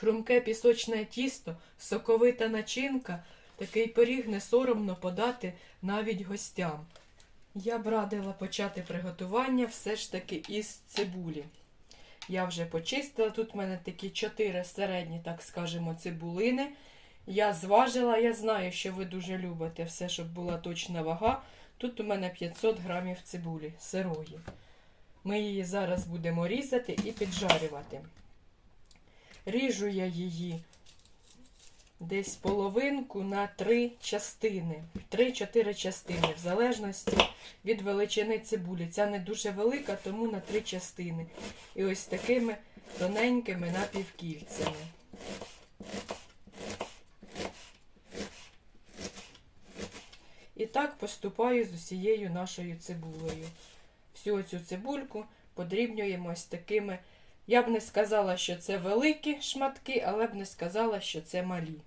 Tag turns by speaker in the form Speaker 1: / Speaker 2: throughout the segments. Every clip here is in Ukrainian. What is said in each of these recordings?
Speaker 1: хрумке пісочне тісто, соковита начинка, такий пиріг не соромно подати навіть гостям. Я б радила почати приготування все ж таки із цибулі. Я вже почистила. Тут в мене такі чотири середні, так скажемо, цибулини. Я зважила, я знаю, що ви дуже любите все, щоб була точна вага. Тут у мене 500 грамів цибулі сирої. Ми її зараз будемо різати і піджарювати. Ріжу я її десь половинку на три частини. Три-чотири частини, в залежності від величини цибулі. Ця не дуже велика, тому на три частини. І ось такими тоненькими напівкільцями. І так поступаю з усією нашою цибулею. Всю цю цибульку подрібнюємо ось такими. Я б не сказала, що це великі шматки, але б не сказала, що це малі.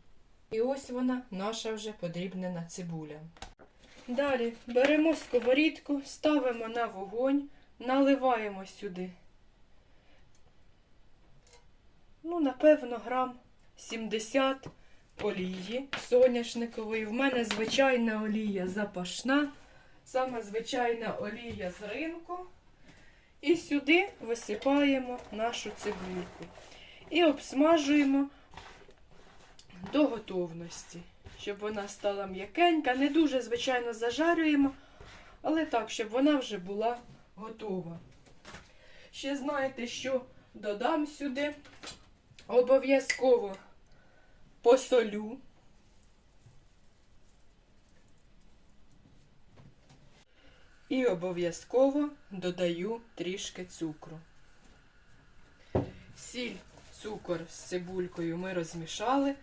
Speaker 1: І ось вона, наша вже подрібнена цибуля. Далі беремо сковорідку, ставимо на вогонь, наливаємо сюди. Ну, напевно, грам 70 олії соняшникової. В мене звичайна олія запашна, саме звичайна олія з ринку. І сюди висипаємо нашу цибульку. І обсмажуємо до готовності, щоб вона стала м'якенька. Не дуже, звичайно, зажарюємо, але так, щоб вона вже була готова. Ще знаєте, що додам сюди обов'язково посолю. І обов'язково додаю трішки цукру. Сіль, цукор з цибулькою ми розмішали.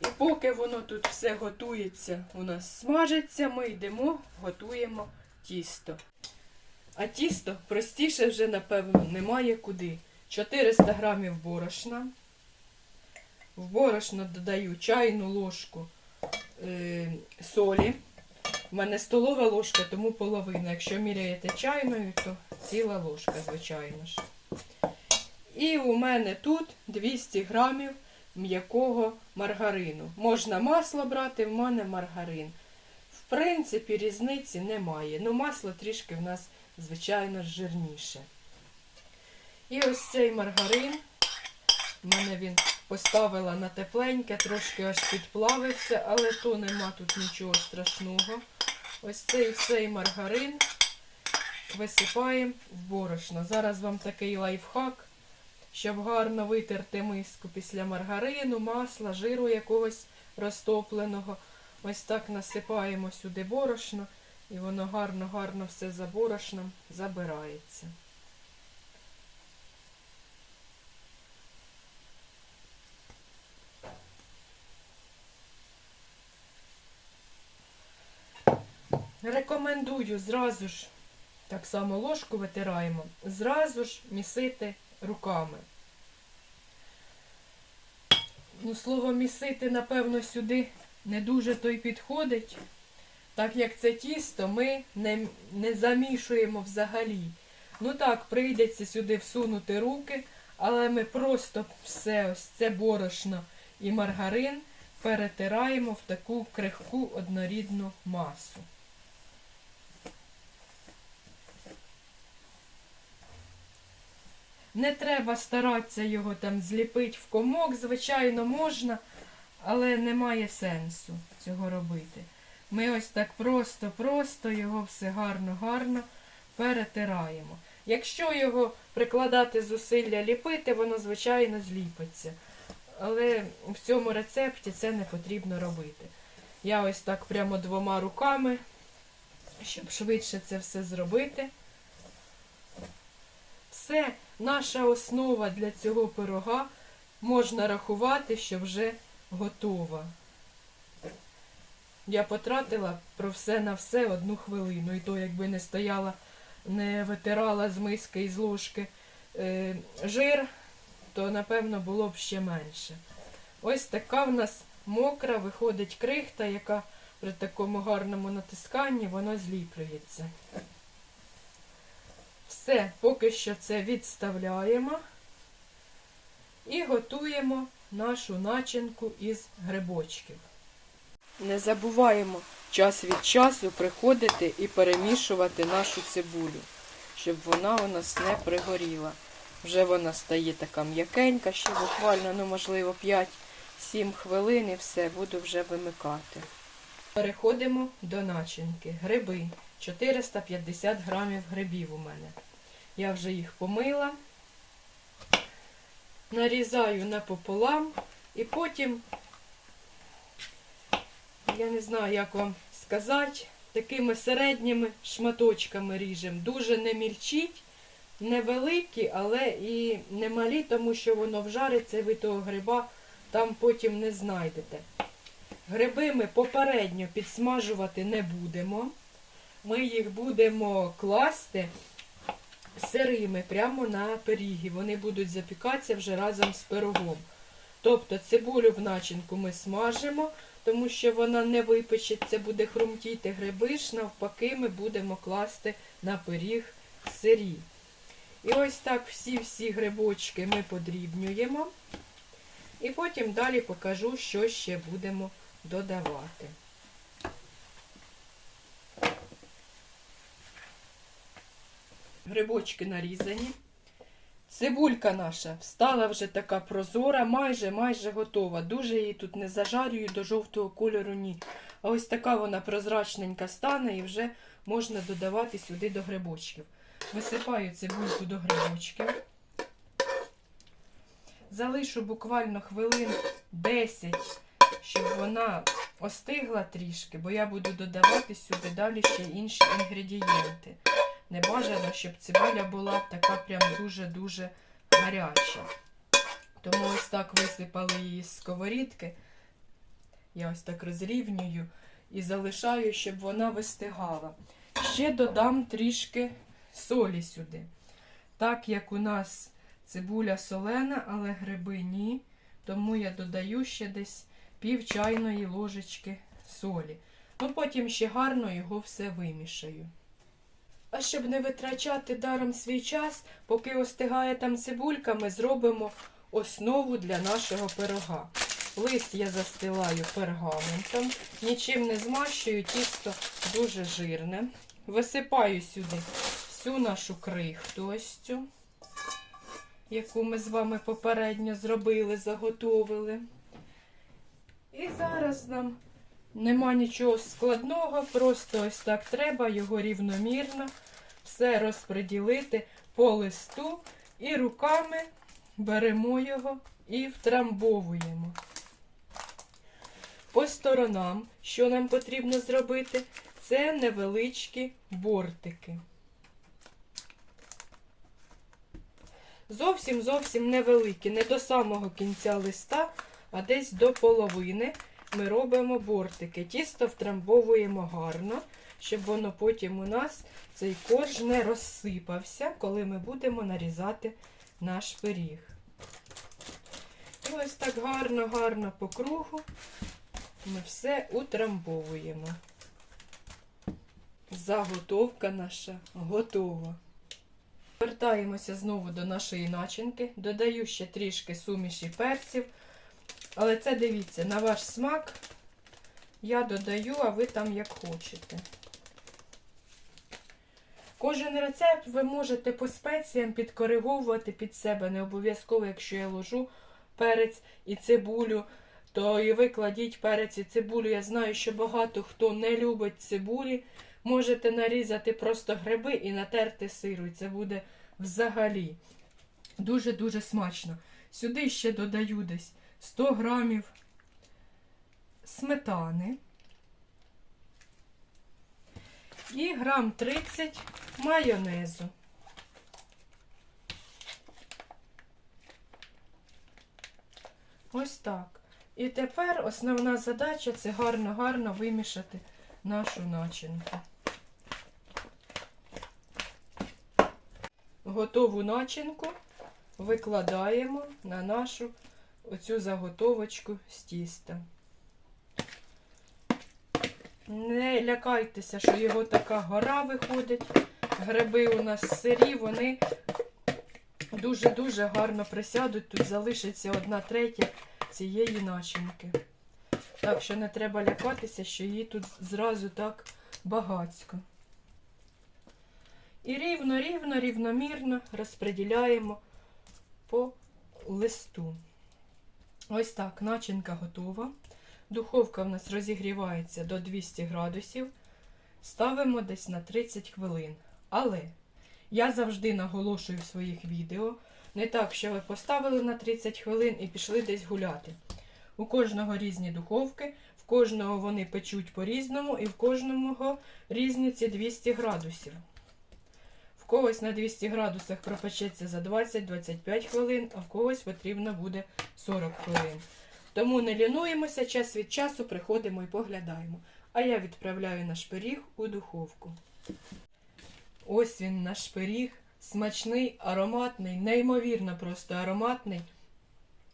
Speaker 1: І поки воно тут все готується, у нас смажиться, ми йдемо, готуємо тісто. А тісто простіше вже, напевно, немає куди. 400 грамів борошна. В борошно додаю чайну ложку е, солі. У мене столова ложка, тому половина. Якщо міряєте чайною, то ціла ложка, звичайно ж. І у мене тут 200 грамів м'якого маргарину. Можна масло брати, в мене маргарин. В принципі, різниці немає. Ну, масло трішки в нас, звичайно, жирніше. І ось цей маргарин. У мене він поставила на тепленьке, трошки аж підплавився, але то нема тут нічого страшного. Ось цей всей маргарин висипаємо в борошно. Зараз вам такий лайфхак, щоб гарно витерти миску після маргарину, масла, жиру якогось розтопленого. Ось так насипаємо сюди борошно, і воно гарно-гарно все за борошном забирається. Рекомендую зразу ж, так само ложку витираємо, зразу ж місити руками. Ну, слово місити, напевно, сюди не дуже то й підходить, так як це тісто ми не, не замішуємо взагалі. Ну так, прийдеться сюди всунути руки, але ми просто все ось це борошно і маргарин перетираємо в таку крихку однорідну масу. Не треба старатися його там зліпити в комок, звичайно, можна, але немає сенсу цього робити. Ми ось так просто-просто його все гарно-гарно перетираємо. Якщо його прикладати зусилля ліпити, воно, звичайно, зліпиться. Але в цьому рецепті це не потрібно робити. Я ось так прямо двома руками, щоб швидше це все зробити. Все, наша основа для цього пирога можна рахувати, що вже готова. Я потратила про все на все одну хвилину. І то, якби не стояла, не витирала з миски і з ложки е, жир, то напевно було б ще менше. Ось така в нас мокра виходить крихта, яка при такому гарному натисканні воно зліплюється. Все, поки що це відставляємо і готуємо нашу начинку із грибочків. Не забуваємо час від часу приходити і перемішувати нашу цибулю, щоб вона у нас не пригоріла. Вже вона стає така м'якенька, ще буквально, ну, можливо, 5-7 хвилин і все, буду вже вимикати. Переходимо до начинки. Гриби. 450 грамів грибів у мене. Я вже їх помила, нарізаю напополам і потім, я не знаю, як вам сказати, такими середніми шматочками ріжемо. Дуже не мільчіть, невеликі, але і не малі, тому що воно вжариться, ви того гриба там потім не знайдете. Гриби ми попередньо підсмажувати не будемо. Ми їх будемо класти сирими прямо на пиріги. Вони будуть запікатися вже разом з пирогом. Тобто цибулю в начинку ми смажимо, тому що вона не випечеться, буде хрумтіти гриби ж, навпаки, ми будемо класти на пиріг сирі. І ось так всі-всі грибочки ми подрібнюємо. І потім далі покажу, що ще будемо додавати. Грибочки нарізані. Цибулька наша встала вже така прозора, майже майже готова. Дуже її тут не зажарюю до жовтого кольору, ні. А ось така вона прозрачненька стане і вже можна додавати сюди до грибочків. Висипаю цибульку до грибочків. Залишу буквально хвилин 10, щоб вона остигла трішки, бо я буду додавати сюди далі ще інші інгредієнти. Не бажано, щоб цибуля була така прям дуже-дуже гаряча. Тому ось так висипали її з сковорідки. Я ось так розрівнюю і залишаю, щоб вона вистигала. Ще додам трішки солі сюди. Так як у нас цибуля солена, але гриби ні, тому я додаю ще десь пів чайної ложечки солі. Ну потім ще гарно його все вимішаю. А щоб не витрачати даром свій час, поки остигає там цибулька, ми зробимо основу для нашого пирога. Лист я застилаю пергаментом, нічим не змащую, тісто дуже жирне. Висипаю сюди всю нашу крихту яку ми з вами попередньо зробили, заготовили. І зараз нам Нема нічого складного, просто ось так треба його рівномірно все розподілити по листу і руками беремо його і втрамбовуємо. По сторонам, що нам потрібно зробити, це невеличкі бортики. Зовсім зовсім невеликі, не до самого кінця листа, а десь до половини ми робимо бортики. Тісто втрамбовуємо гарно, щоб воно потім у нас цей корж не розсипався, коли ми будемо нарізати наш пиріг. І ось так гарно-гарно по кругу ми все утрамбовуємо. Заготовка наша готова. Вертаємося знову до нашої начинки. Додаю ще трішки суміші перців. Але це дивіться, на ваш смак я додаю, а ви там як хочете. Кожен рецепт ви можете по спеціям підкориговувати під себе. Не обов'язково, якщо я ложу перець і цибулю, то і ви кладіть перець і цибулю. Я знаю, що багато хто не любить цибулі. Можете нарізати просто гриби і натерти сиру. І це буде взагалі дуже-дуже смачно. Сюди ще додаю десь 100 грамів сметани і грам 30 майонезу. Ось так. І тепер основна задача це гарно-гарно вимішати нашу начинку. Готову начинку викладаємо на нашу оцю заготовочку з тіста. Не лякайтеся, що його така гора виходить. Гриби у нас сирі, вони дуже-дуже гарно присядуть. Тут залишиться одна третя цієї начинки. Так що не треба лякатися, що її тут зразу так багацько. І рівно, рівно, рівномірно розподіляємо по листу. Ось так, начинка готова. Духовка в нас розігрівається до 200 градусів. Ставимо десь на 30 хвилин. Але я завжди наголошую в своїх відео, не так, що ви поставили на 30 хвилин і пішли десь гуляти. У кожного різні духовки, в кожного вони печуть по-різному, і в кожного різні ці 200 градусів. Когось на 200 градусах пропечеться за 20-25 хвилин, а в когось потрібно буде 40 хвилин. Тому не лінуємося, час від часу приходимо і поглядаємо. А я відправляю наш пиріг у духовку. Ось він наш пиріг, смачний, ароматний, неймовірно просто ароматний.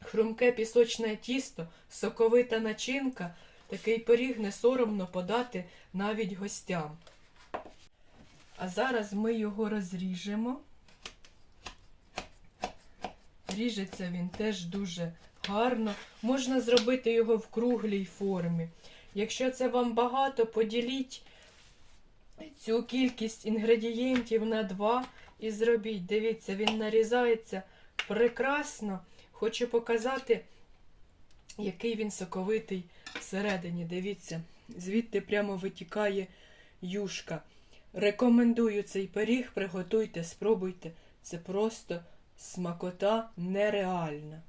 Speaker 1: Хрумке пісочне тісто, соковита начинка. Такий пиріг не соромно подати навіть гостям. А зараз ми його розріжемо. Ріжеться він теж дуже гарно. Можна зробити його в круглій формі. Якщо це вам багато, поділіть цю кількість інгредієнтів на два і зробіть. Дивіться, він нарізається прекрасно. Хочу показати, який він соковитий всередині. Дивіться, звідти прямо витікає юшка. Рекомендую цей пиріг, приготуйте, спробуйте. Це просто смакота нереальна.